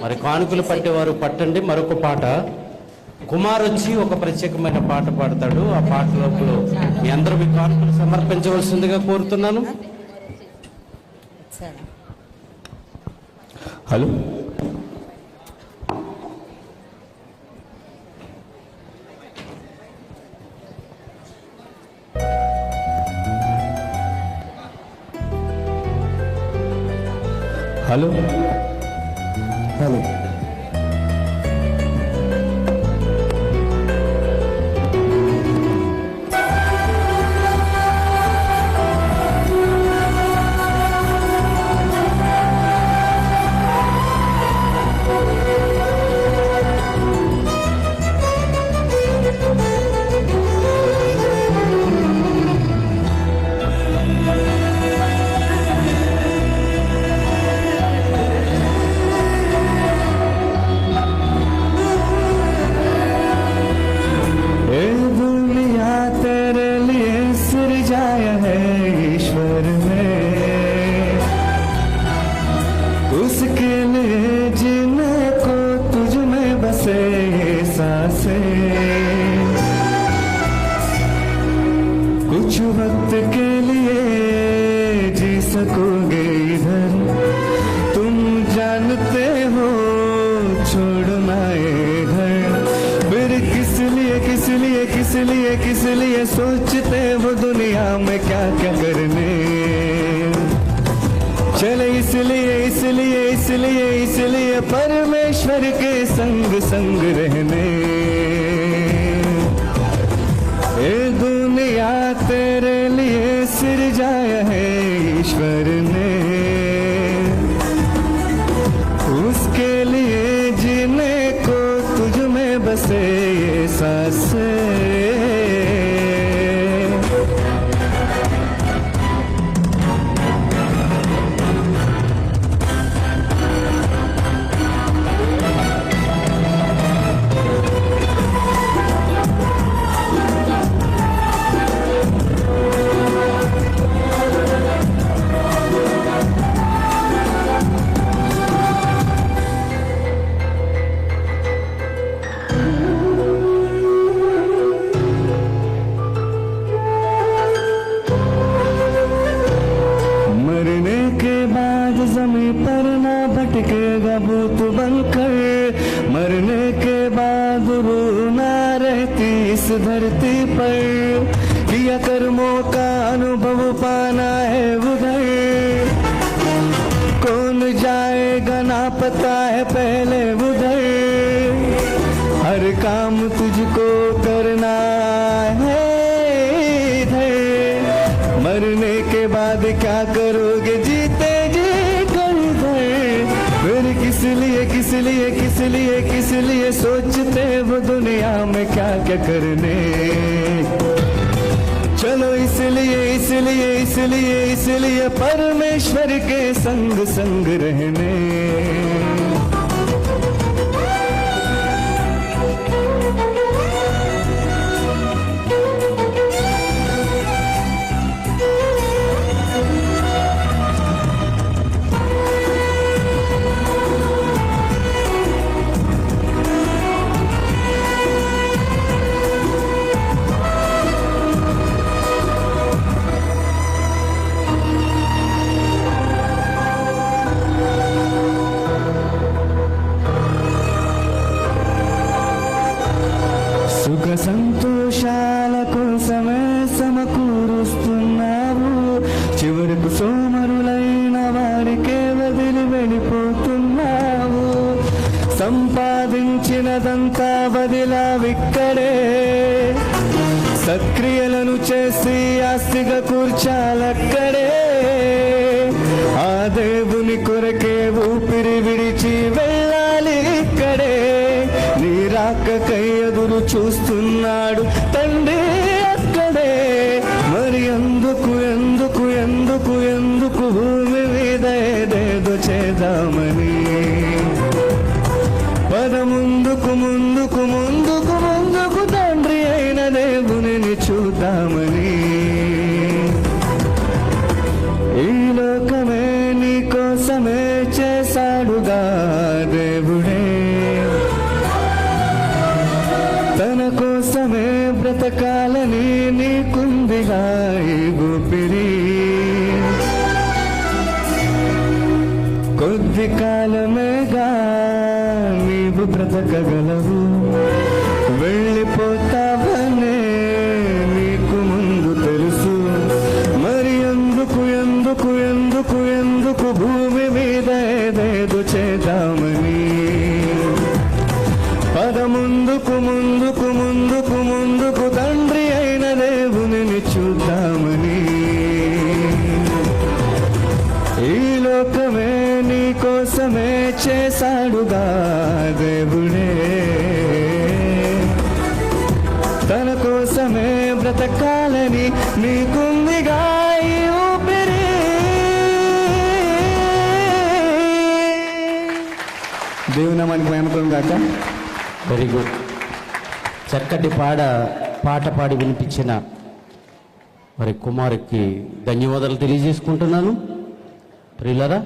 మరి కానుకలు పట్టేవారు పట్టండి. మరొక పాట. కుమార్ వచ్చి ఒక ప్రత్యేకమైన పాట పాడతాడు. ఆ పాట లోపల మీ అందరూ మీ కానుకలు సమర్పించవలసిందిగా కోరుతున్నాను. హలో. హలో. హలో ए कुछ वक्त के लिए जी सकोगे इधर। तुम जानते हो छोड़ना ये घर। फिर किस लिए किस लिए किस लिए किस लिए सोचते हो दुनिया में क्या क्या करने? चले इसलिए इसलिए इसलिए इसलिए परमेश्वर के संग संग रहने। दुनिया तेरे लिए सिर जाया है ईश्वर ने भटकेगा भूत बनकर। मरने के बाद रूह रहती इस धरती पर। किया कर्मों का अनुभव पाना है उधर। कौन जाएगा ना पता है पहले उधर। हर काम तुझको करना है इधर। मरने के बाद क्या करोगे जीते? फिर किस लिए किस लिए किस लिए किस लिए सोचते वो दुनिया में क्या क्या करने? चलो इसलिए इसलिए इसलिए इसलिए परमेश्वर के संग संग रहने। ఉన్నదంతా వదిలా విక్కడే. సక్రియలను చేసి ఆస్తిగా కూర్చాలక్కడే. ఆ దేవుని కొరకే ఊపిరి విడిచి వెళ్ళాలి ఇక్కడే. నీ రాకకై ఎదురు చూస్తున్నాడు తండ్రి అక్కడే. మరి ఎందుకు ఎందుకు ఎందుకు ఎందుకు భూమి మీద ఏదేదో చేద్దామని కోసమే బ్రతకాలని నీకుందిగా గుపిరి కొద్ది కాలమేగా నీవు బ్రతకగలవు. వెళ్ళిపోతావనే నీకు ముందు తెలుసు. మరి ఎందుకు ఎందుకు ఎందుకు ఎందుకు భూమి మీద ఏదేదో చేద్దామని. పద ముందుకు ముందుకు ముందుకు ముందుకు తండ్రి అయిన దేవుని చూద్దామని. ఈ లోకమే నీ కోసమే చేశాడుగా దేవుడే. తన కోసమే బ్రతకాలని నీకుందిగా దేవుని మనకి మేమకం కాక వెరీ గుడ్ చక్కటి పాడ పాట పాడి వినిపించిన మరి కుమారుకి ధన్యవాదాలు తెలియజేసుకుంటున్నాను. ప్రియులరా